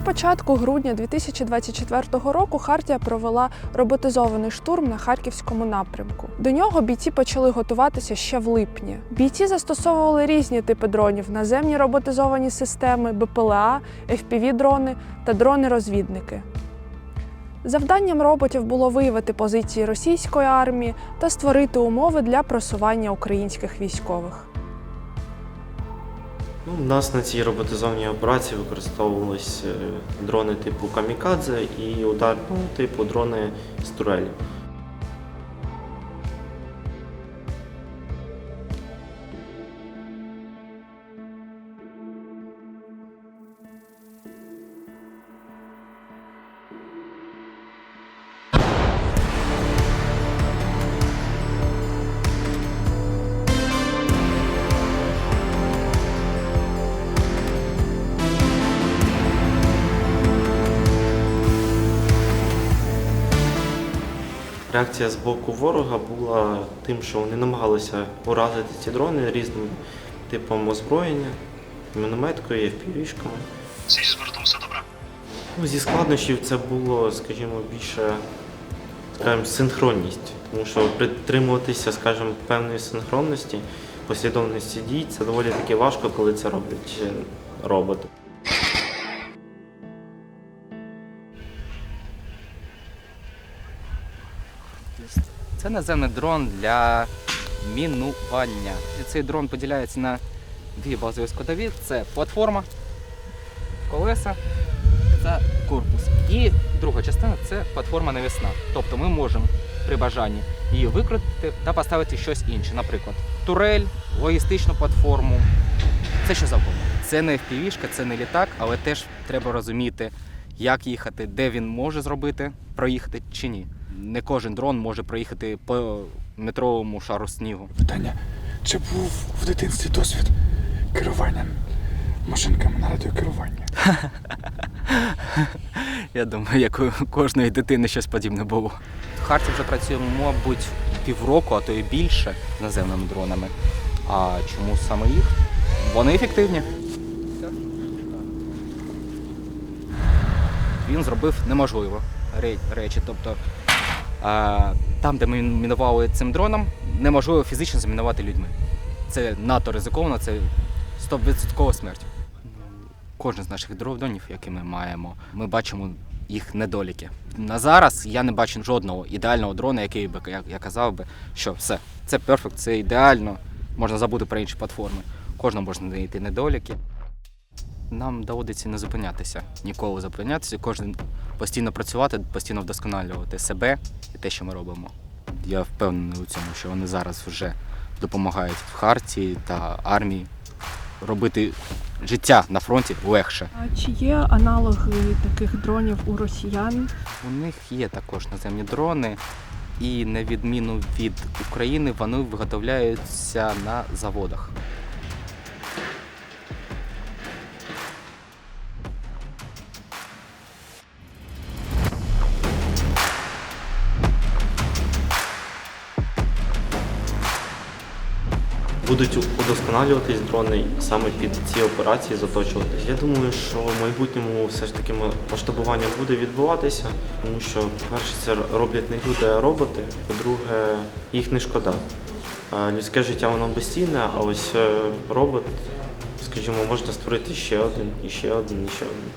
початку грудня 2024 року Хартія провела роботизований штурм на харківському напрямку. До нього бійці почали готуватися ще в липні. Бійці застосовували різні типи дронів: наземні роботизовані системи, БПЛА, FPV-дрони та дрони-розвідники. Завданням роботів було виявити позиції російської армії та створити умови для просування українських військових. Ну, у нас на цій роботизованій операції використовувалися дрони типу Камікадзе і ударного типу дрони з турелі. Реакція з боку ворога була тим, що вони намагалися уразити ці дрони різним типом озброєння, мінометкою, FPV-шками. Зі звертом все добре. Ну, зі складнощів це було, скажімо, більше скажімо, синхронність. Тому що притримуватися, скажімо, певної синхронності, послідовності дій це доволі таки важко, коли це роблять е, роботи. Це наземний дрон для мінування. Цей дрон поділяється на дві базові складові: це платформа, колеса та корпус. І друга частина це платформа навісна. Тобто ми можемо при бажанні її викрутити та поставити щось інше, наприклад, турель, логістичну платформу. Це що завгодно. Це не впівішка, це не літак, але теж треба розуміти, як їхати, де він може зробити, проїхати чи ні. Не кожен дрон може проїхати по метровому шару снігу. Питання: чи був в дитинстві досвід керування машинками на радіокерування? Я думаю, як у кожної дитини щось подібне було. В Харті вже працюємо, мабуть, півроку, а то і більше з наземними дронами. А чому саме їх? Вони ефективні. Він зробив неможливо речі. Тобто там, де ми мінували цим дроном, неможливо фізично замінувати людьми. Це надто ризиковано, це 100% смерть. Кожен з наших дронів, які ми маємо, ми бачимо їх недоліки. На зараз я не бачу жодного ідеального дрона, який би я, казав би, що все, це перфект, це ідеально, можна забути про інші платформи. Кожному можна знайти недоліки. Нам доводиться не зупинятися, ніколи зупинятися, кожен постійно працювати, постійно вдосконалювати себе і те, що ми робимо. Я впевнений у цьому, що вони зараз вже допомагають в Харті та армії робити життя на фронті легше. А чи є аналоги таких дронів у росіян? У них є також наземні дрони, і на відміну від України, вони виготовляються на заводах. Будуть удосконалюватись дрони саме під ці операції, заточуватись. Я думаю, що в майбутньому все ж таки масштабування буде відбуватися, тому що, по-перше, це роблять не люди, а роботи. По-друге, їх не шкода. Людське життя воно безцінне, а ось е, робот, скажімо, можна створити ще один, і ще один, і ще один.